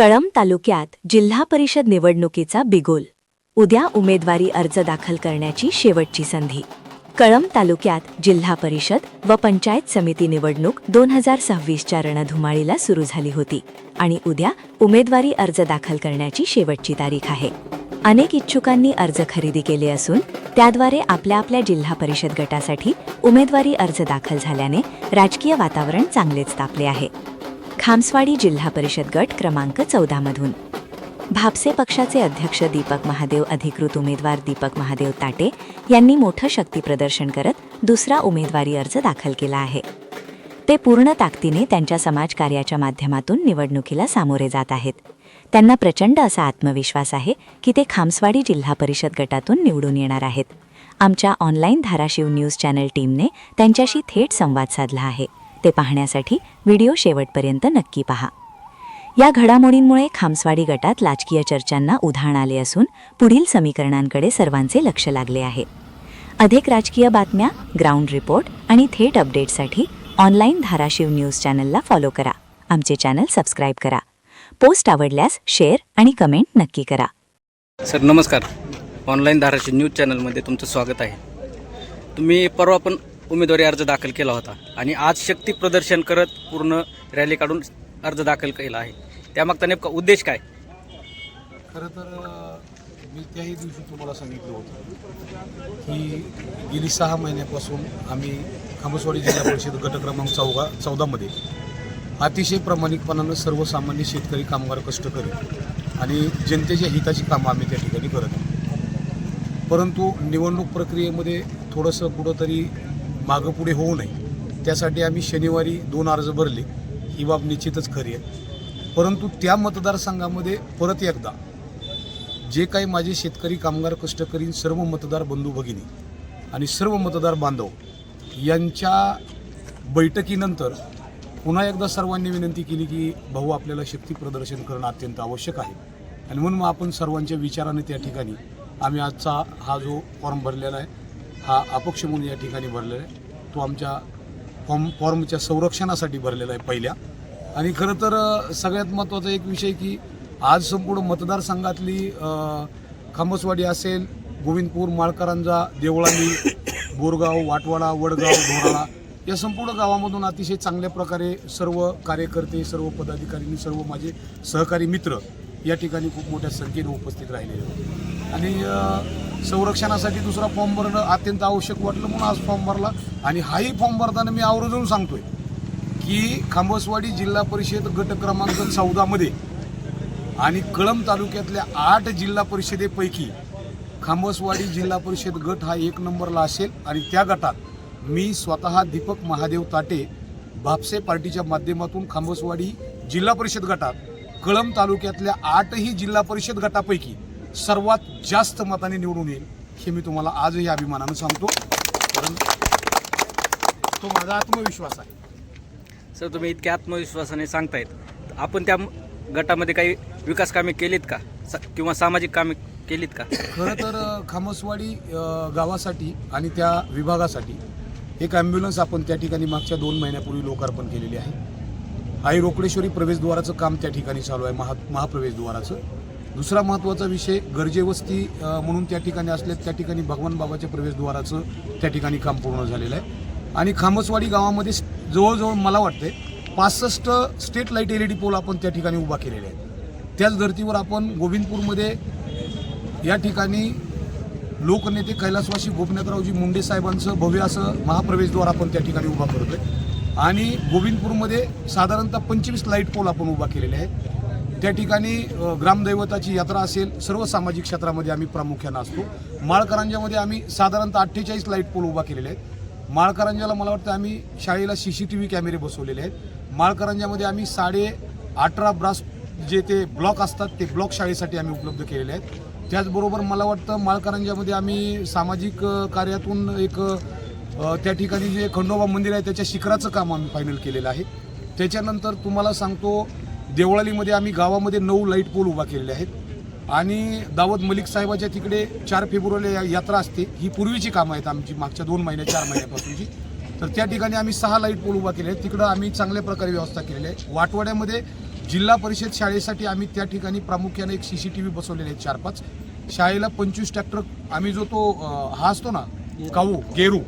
कळंब तालुक्यात जिल्हा परिषद निवडणुकीचा बिगोल. उद्या उमेदवारी अर्ज दाखल करण्याची शेवटची संधी. कळंब तालुक्यात जिल्हा परिषद व पंचायत समिती निवडणूक दोन हजार सव्वीसच्या रणधुमाळीला सुरू झाली होती आणि उद्या उमेदवारी अर्ज दाखल करण्याची शेवटची तारीख आहे. अनेक इच्छुकांनी अर्ज खरेदी केले असून त्याद्वारे आपल्या आपल्या जिल्हा परिषद गटासाठी उमेदवारी अर्ज दाखल झाल्याने राजकीय वातावरण चांगलेच तापले आहे. खामसवाडी जिल्हा परिषद गट क्रमांक चौदामधून. भापसे पक्षाचे अध्यक्ष दीपक महादेव अधिकृत उमेदवार दीपक महादेव ताटे यांनी मोठं शक्तीप्रदर्शन करत दुसरा उमेदवारी अर्ज दाखल केला आहे. ते पूर्ण ताकदीने त्यांच्या समाजकार्याच्या माध्यमातून निवडणुकीला सामोरे जात आहेत. त्यांना प्रचंड असा आत्मविश्वास आहे की ते खामसवाडी जिल्हा परिषद गटातून निवडून येणार आहेत. आमच्या ऑनलाईन धाराशिव न्यूज चॅनल टीमने त्यांच्याशी थेट संवाद साधला आहे. ते पाहण्यासाठी व्हिडिओ शेवटपर्यंत नक्की पहा. या घडामोडींमुळे खामसवाडी गटात राजकीय चर्चांना उधाण आले असून पुढील समीकरणांकडे सर्वांचे लक्ष लागले आहे. अधिक राजकीय बातम्या ग्राउंड रिपोर्ट आणि थेट अपडेटसाठी ऑनलाईन धाराशिव न्यूज चॅनलला फॉलो करा. आमचे चॅनल सबस्क्राईब करा. पोस्ट आवडल्यास शेअर आणि कमेंट नक्की करा. सर नमस्कार. ऑनलाईन धाराशिव न्यूज चॅनलमध्ये तुमचं स्वागत आहे. तुम्ही परवा पण उमेदवारी अर्ज दाखल केला होता आणि आज शक्ती प्रदर्शन करत पूर्ण रॅली काढून अर्ज दाखल केला आहे. त्यामागचा नेमका उद्देश काय? खरं तर मी त्याही दिवशी तुम्हाला सांगितलं होतं की गेली सहा महिन्यापासून आम्ही खामसवाडी जिल्हा परिषद गट क्रमांक चौगा चौदामध्ये अतिशय प्रामाणिकपणानं सर्वसामान्य शेतकरी कामगार कष्टकरी आणि जनतेच्या हिताची कामं आम्ही त्या ठिकाणी करत आहोत. परंतु निवडणूक प्रक्रियेमध्ये थोडंसं कुठंतरी मागं पुढे होऊ नये. त्यासाठी आम्ही शनिवारी दोन अर्ज भरले. ही बाब निश्चितच खरी आहे. परंतु त्या मतदारसंघामध्ये परत एकदा जे काही माझे शेतकरी कामगार कष्टकरी सर्व मतदार बंधू भगिनी आणि सर्व मतदार बांधव यांच्या बैठकीनंतर पुन्हा एकदा सर्वांनी विनंती केली की भाऊ आपल्याला शक्ती प्रदर्शन करणं अत्यंत आवश्यक आहे. आणि म्हणून मग आपण सर्वांच्या विचाराने त्या ठिकाणी आम्ही आजचा हा जो फॉर्म भरलेला आहे हा अपक्ष म्हणून या ठिकाणी भरलेला आहे. तो आमच्या फॉर्म फॉर्मच्या संरक्षणासाठी भरलेला आहे पहिल्या. आणि खरं तर सगळ्यात महत्त्वाचा एक विषय की आज संपूर्ण मतदारसंघातली खांबसवाडी असेल गोविंदपूर माळकरांजा देवळाली बोरगाव वाटवाडा वडगाव ढोराळा या संपूर्ण गावामधून अतिशय चांगल्या प्रकारे सर्व कार्यकर्ते सर्व पदाधिकारी सर्व माझे सहकारी मित्र या ठिकाणी खूप मोठ्या संख्येने उपस्थित राहिलेले होते. आणि संरक्षणासाठी दुसरा फॉर्म भरणं अत्यंत आवश्यक वाटलं म्हणून आज फॉर्म भरला. आणि हाही फॉर्म भरताना मी आवर्जून सांगतोय की खांबसवाडी जिल्हा परिषद गट क्रमांक चौदामध्ये आणि कळंब तालुक्यातल्या आठ जिल्हा परिषदेपैकी खांबसवाडी जिल्हा परिषद गट हा एक नंबरला असेल आणि त्या गटात मी स्वतः दीपक महादेव ताटे भापसे पार्टीच्या माध्यमातून खांबसवाडी जिल्हा परिषद गटात कळंब तालुक्यातल्या आठही जिल्हा परिषद गटापैकी सर्वात जास्त मताने निवडून येईल हे मी तुम्हाला आजही अभिमानानं सांगतो. कारण तो माझा आत्मविश्वास आहे. सर तुम्ही इतक्या आत्मविश्वासाने सांगतायत. आपण त्या गटामध्ये काही विकास कामे केलीत का? स- किंवा सामाजिक कामे केलीत का? खरं तर खामसवाडी गावासाठी आणि त्या विभागासाठी एक ॲम्ब्युलन्स आपण त्या ठिकाणी मागच्या दोन महिन्यापूर्वी लोकार्पण केलेली आहे. आई रोकडेश्वरी प्रवेशद्वाराचं काम त्या ठिकाणी चालू आहे महा महाप्रवेशद्वाराचं. दुसरा महत्त्वाचा विषय गरजेवस्ती म्हणून त्या ठिकाणी असले त्या ठिकाणी भगवान बाबाच्या प्रवेशद्वाराचं त्या ठिकाणी काम पूर्ण झालेलं आहे. आणि खामसवाडी गावामध्ये जवळजवळ मला वाटते पासष्ट street light L E D pole आपण त्या ठिकाणी उभा केलेले आहेत. त्याच धर्तीवर आपण गोविंदपूरमध्ये या ठिकाणी लोकनेते कैलासवासी गोपनाथरावजी मुंडे साहेबांचं भव्य असं महाप्रवेशद्वार आपण त्या ठिकाणी उभा करतोय. आणि गोविंदपूरमध्ये साधारणतः पंचवीस लाइट पोल आपण उभा केलेले आहेत. त्या ठिकाणी ग्रामदैवताची यात्रा असेल सर्व सामाजिक क्षेत्रामध्ये आम्ही प्रामुख्यानं असतो. माळकरांजामध्ये आम्ही साधारणतः अठ्ठेचाळीस लाइट पोल उभा केलेले आहेत. माळकरांजाला मला वाटतं आम्ही शाळेला सी सी टी व्ही कॅमेरे बसवलेले आहेत. माळकरांजामध्ये आम्ही साडे अठरा ब्रास जे ते ब्लॉक असतात ते ब्लॉक शाळेसाठी आम्ही उपलब्ध केलेले आहेत. त्याचबरोबर मला वाटतं माळकरांजामध्ये आम्ही सामाजिक कार्यातून एक त्या ठिकाणी जे खंडोबा मंदिर आहे त्याच्या शिखराचं काम आम्ही फायनल केलेलं आहे. त्याच्यानंतर तुम्हाला सांगतो देवळालीमध्ये आम्ही गावामध्ये नऊ लाइट पोल उभा केलेले आहेत. आणि दावत मलिक साहेबाच्या तिकडे चार फेब्रुवारीला या- यात्रा असते. ही पूर्वीची कामं आहेत आमची मागच्या दोन महिन्या चार महिन्यापासूनची. तर त्या ठिकाणी आम्ही सहा लाइट पोल उभा केले आहेत. तिकडं आम्ही चांगल्या प्रकारे व्यवस्था केलेली आहे. वाटवाड्यामध्ये जिल्हा परिषद शाळेसाठी आम्ही त्या ठिकाणी प्रामुख्याने एक सी सी टी व्ही बसवलेले आहेत चार पाच. शाळेला पंचवीस ट्रॅक्टर आम्ही जो तो हा असतो ना काऊ गेरू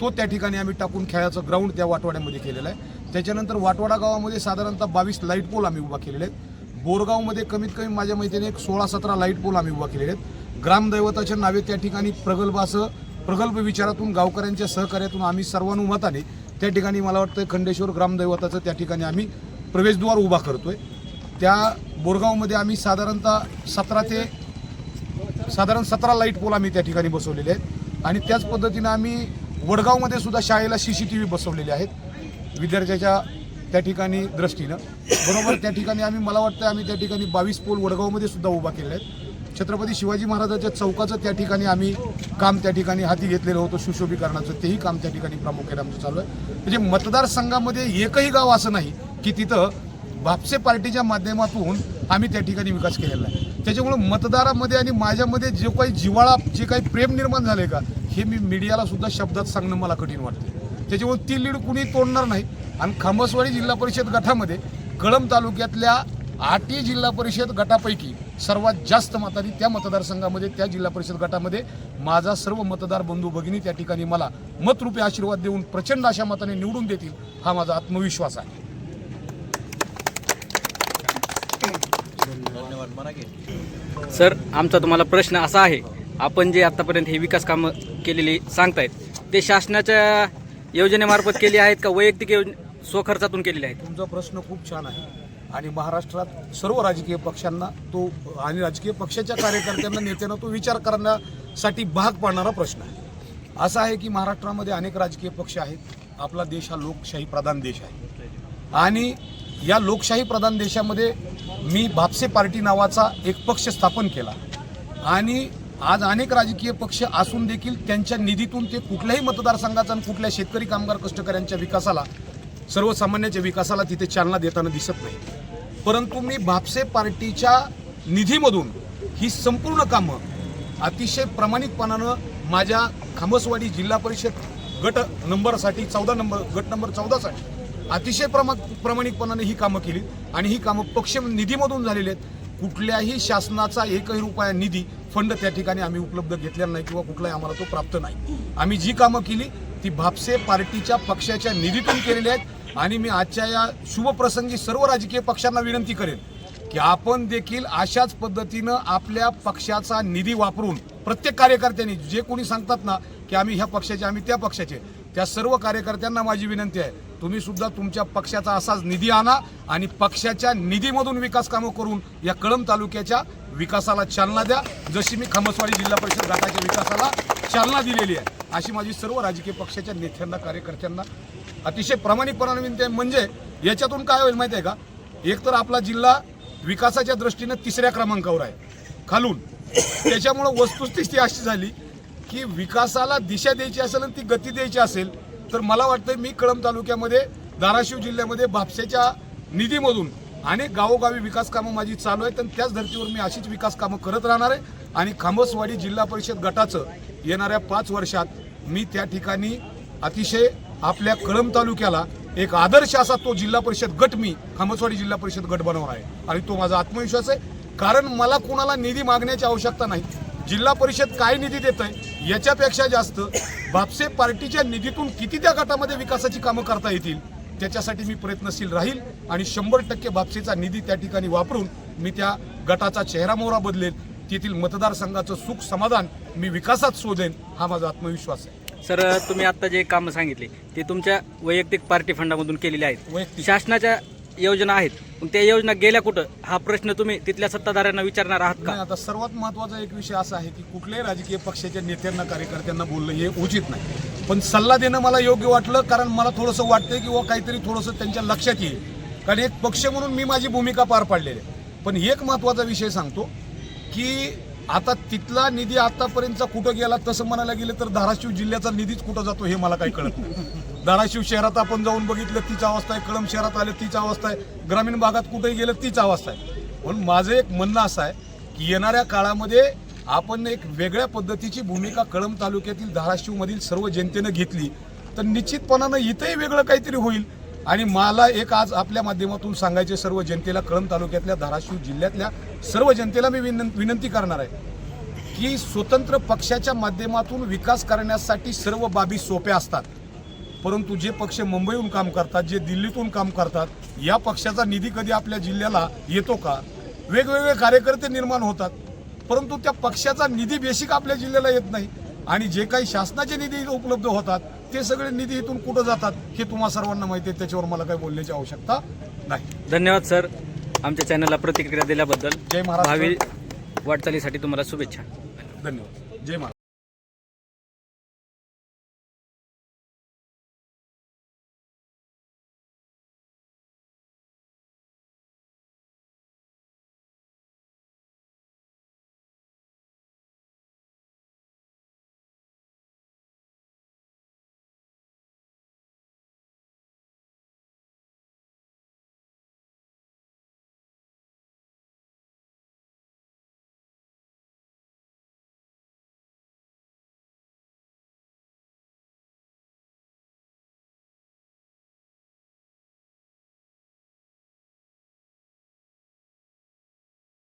तो त्या ठिकाणी आम्ही टाकून खेळाचं ग्राउंड त्या वाटवाड्यामध्ये केलेलं आहे. त्याच्यानंतर वाटवाडा गावामध्ये साधारणतः बावीस लाइट पोल आम्ही उभा केलेले आहेत. बोरगावमध्ये कमीत कमी माझ्या माहितीने एक सोळा सतरा लाइट पोल आम्ही उभा केलेले आहेत. ग्रामदैवताच्या नावे त्या ठिकाणी प्रगल्भ असं प्रगल्भ विचारातून गावकऱ्यांच्या सहकार्यातून आम्ही सर्वानुमताने त्या ठिकाणी मला वाटतं खंडेश्वर ग्रामदैवताचं त्या ठिकाणी आम्ही प्रवेशद्वार उभा करतोय. त्या बोरगावमध्ये आम्ही साधारणतः सतरा ते साधारण सतरा लाइट पोल आम्ही त्या ठिकाणी बसवलेले आहेत. आणि त्याच पद्धतीनं आम्ही वडगावमध्ये सुद्धा शाळेला सी सी टी व्ही बसवलेले आहेत. विद्यार्थ्याच्या त्या ठिकाणी दृष्टीनं. बरोबर त्या ठिकाणी आम्ही मला वाटतं आम्ही त्या ठिकाणी बावीस पोल वडगावमध्ये सुद्धा उभा केले आहेत. छत्रपती शिवाजी महाराजाच्या चौकाचं त्या ठिकाणी आम्ही काम त्या ठिकाणी हाती घेतलेलं होतं सुशोभीकरणाचं. तेही काम त्या ठिकाणी प्रामुख्याने आमचं चालू आहे. म्हणजे मतदारसंघामध्ये एकही गाव असं नाही की तिथं भापसे पार्टीच्या माध्यमातून आम्ही त्या ठिकाणी विकास केलेला आहे. त्याच्यामुळं मतदारामध्ये आणि माझ्यामध्ये जे काही जिव्हाळा जे काही प्रेम निर्माण झाले का हे मी मीडियाला सुद्धा शब्दात सांगणं मला कठीण वाटतं त्याच्यामुळे ती लीड कुणी तोडणार नाही. आणि खामसवाडी जिल्हा परिषद गटामध्ये कळंब तालुक्यातल्या आठही जिल्हा परिषद गटापैकी सर्वात जास्त मतांनी त्या मतदारसंघामध्ये त्या जिल्हा परिषद गटामध्ये माझा सर्व मतदार बंधू भगिनी त्या ठिकाणी मला मतरूपी आशीर्वाद देऊन प्रचंड अशा मताने निवडून देतील हा माझा आत्मविश्वास आहे. सर आमचा तुम्हाला प्रश्न असा आहे आपण जे आतापर्यंत हे विकास कामं केलेली सांगतायत ते शासनाच्या योजनेमार्फत केली आहेत का वैयक्तिक योजना स्वखर्चातून केलेली आहेत? तुमचा प्रश्न खूप छान आहे. आणि महाराष्ट्रात सर्व राजकीय पक्षांना तो आणि राजकीय पक्षाच्या कार्यकर्त्यांना नेत्यांना तो विचार करण्यासाठी भाग पाडणारा प्रश्न आहे. असा आहे की महाराष्ट्रामध्ये अनेक राजकीय पक्ष आहेत. आपला देश हा लोकशाही प्रधान देश आहे. आणि या लोकशाही प्रधान देशामध्ये मी भापसे पार्टी नावाचा एक पक्ष स्थापन केला. आणि आज अनेक राजकीय पक्ष असून देखील त्यांच्या निधीतून ते कुठल्याही मतदारसंघाचा आणि कुठल्या शेतकरी कामगार कष्टकऱ्यांच्या विकासाला सर्वसामान्यांच्या विकासाला तिथे चालना देताना दिसत नाही. परंतु मी भापसे पार्टीच्या निधीमधून ही संपूर्ण कामं अतिशय प्रामाणिकपणानं माझ्या खामसवाडी जिल्हा परिषद गट नंबरसाठी चौदा नंबर गट नंबर चौदासाठी अतिशय प्रमा प्रामाणिकपणाने ही कामं केली. आणि ही कामं पक्ष निधीमधून झालेली आहेत. कुठल्याही शासनाचा एकही रुपया निधी फंड त्या ठिकाणी आम्ही उपलब्ध घेतलेला नाही किंवा कुठलाही आम्हाला तो प्राप्त नाही. आम्ही जी कामं केली ती भापसे पार्टीच्या पक्षाच्या निधीतून केलेली आहेत आणि मी आजच्या या शुभप्रसंगी सर्व राजकीय पक्षांना विनंती करेन की आपण देखील अशाच पद्धतीनं आपल्या पक्षाचा निधी वापरून प्रत्येक कार्यकर्त्यांनी जे कोणी सांगतात ना की आम्ही ह्या पक्षाचे आम्ही त्या पक्षाचे त्या सर्व कार्यकर्त्यांना माझी विनंती आहे. तुम्ही सुद्धा तुमच्या पक्षाचा असाच निधी आणा आणि पक्षाच्या निधीमधून विकास कामं करून या कळंब तालुक्याच्या विकासाला चालना द्या. जशी मी खमसवाडी जिल्हा परिषद गटाच्या विकासाला चालना दिलेली आहे अशी माझी सर्व राजकीय पक्षाच्या नेत्यांना कार्यकर्त्यांना अतिशय प्रामाणिकपणाने विनंती आहे. म्हणजे याच्यातून काय होईल माहिती आहे का? एक तर आपला जिल्हा विकासाच्या दृष्टीनं तिसऱ्या क्रमांकावर आहे खालून. त्याच्यामुळं वस्तुस्थिती अशी झाली की विकासाला दिशा द्यायची असेल आणि ती गती द्यायची असेल तर मला वाटतं मी कळंब तालुक्यामध्ये धाराशिव जिल्ह्यामध्ये भापसेच्या निधीमधून अनेक गावोगावी विकास कामं माझी चालू आहेत आणि त्याच धर्तीवर मी अशीच विकास कामं करत राहणार आहे. आणि खांबसवाडी जिल्हा परिषद गटाचं येणाऱ्या पाच वर्षात मी त्या ठिकाणी अतिशय आपल्या कळंब तालुक्याला एक आदर्श असा तो जिल्हा परिषद गट मी खांबसवाडी जिल्हा परिषद गट बनवणार आहे. आणि तो माझा आत्मविश्वास आहे. कारण मला कोणाला निधी मागण्याची आवश्यकता नाही. जिल्हा परिषद काय निधी देत आहे याच्यापेक्षा जास्त भापसे पार्टीच्या निधीतून किती त्या गटामध्ये विकासाची कामं करता येतील त्याच्यासाठी मी प्रयत्नशील राहील आणि शंभर टक्के भापसेचा निधी त्या ठिकाणी वापरून मी त्या गटाचा चेहरा मोहरा बदलेल तेथील मतदारसंघाचं सुख समाधान मी विकासात शोधेन हा माझा आत्मविश्वास आहे सर तुम्ही आता जे कामं सांगितले ते तुमच्या वैयक्तिक पार्टी फंडामधून केलेले आहेत वैयक्तिक. शासनाच्या योजना आहेत. मग त्या योजना गेल्या कुठं? हा प्रश्न तुम्ही तिथल्या सत्ताधाऱ्यांना विचारणार आहात नाही का आता सर्वात महत्त्वाचा एक विषय असा आहे की कुठल्याही राजकीय पक्षाच्या नेत्यांना कार्यकर्त्यांना बोलणं हे उचित नाही. पण सल्ला देणं मला योग्य वाटलं कारण मला थोडंसं वाटतंय की व काहीतरी थोडंसं त्यांच्या लक्षात येईल. कारण एक पक्ष म्हणून मी माझी भूमिका पार पाडलेली आहे. पण एक महत्त्वाचा विषय सांगतो की आता तिथला निधी आतापर्यंतचा कुठं गेला तसं म्हणायला गेलं तर धाराशिव जिल्ह्याचा निधीच कुठं जातो हे मला काही कळत नाही. धाराशिव शहरात आपण जाऊन बघितलं तीच अवस्था आहे. कळम शहरात आलं तीच अवस्था आहे. ग्रामीण भागात कुठेही गेलं तीच अवस्था आहे. म्हणून माझं एक म्हणणं असं आहे की येणाऱ्या काळामध्ये आपण एक वेगळ्या पद्धतीची भूमिका कळम तालुक्यातील धाराशिवमधील सर्व जनतेनं घेतली तर निश्चितपणानं इथंही वेगळं काहीतरी होईल. आणि मला एक आज आपल्या माध्यमातून सांगायचे सर्व जनतेला कळम तालुक्यातल्या धाराशिव जिल्ह्यातल्या सर्व जनतेला मी विनं विनंती करणार आहे की स्वतंत्र पक्षाच्या माध्यमातून विकास करण्यासाठी सर्व बाबी सोप्या असतात. परंतु जे पक्ष मुंबईहून काम करतात जे दिल्लीतून काम करतात या पक्षाचा निधी कधी आपल्या जिल्ह्याला येतो का? वेगवेगळे कार्यकर्ते निर्माण होतात परंतु त्या पक्षाचा निधी बेसिक आपल्या जिल्ह्याला येत नाही. आणि जे काही शासनाचे निधी उपलब्ध होतात ते सगळे निधी इथून कुठं जातात हे तुम्हा सर्वांना माहिती आहे. त्याच्यावर मला काही बोलण्याची आवश्यकता नाही. धन्यवाद सर. आमच्या चॅनलला प्रतिक्रिया दिल्याबद्दल जय महाराष्ट्र. भावी वाटचालीसाठी तुम्हाला शुभेच्छा. धन्यवाद. जय महाराज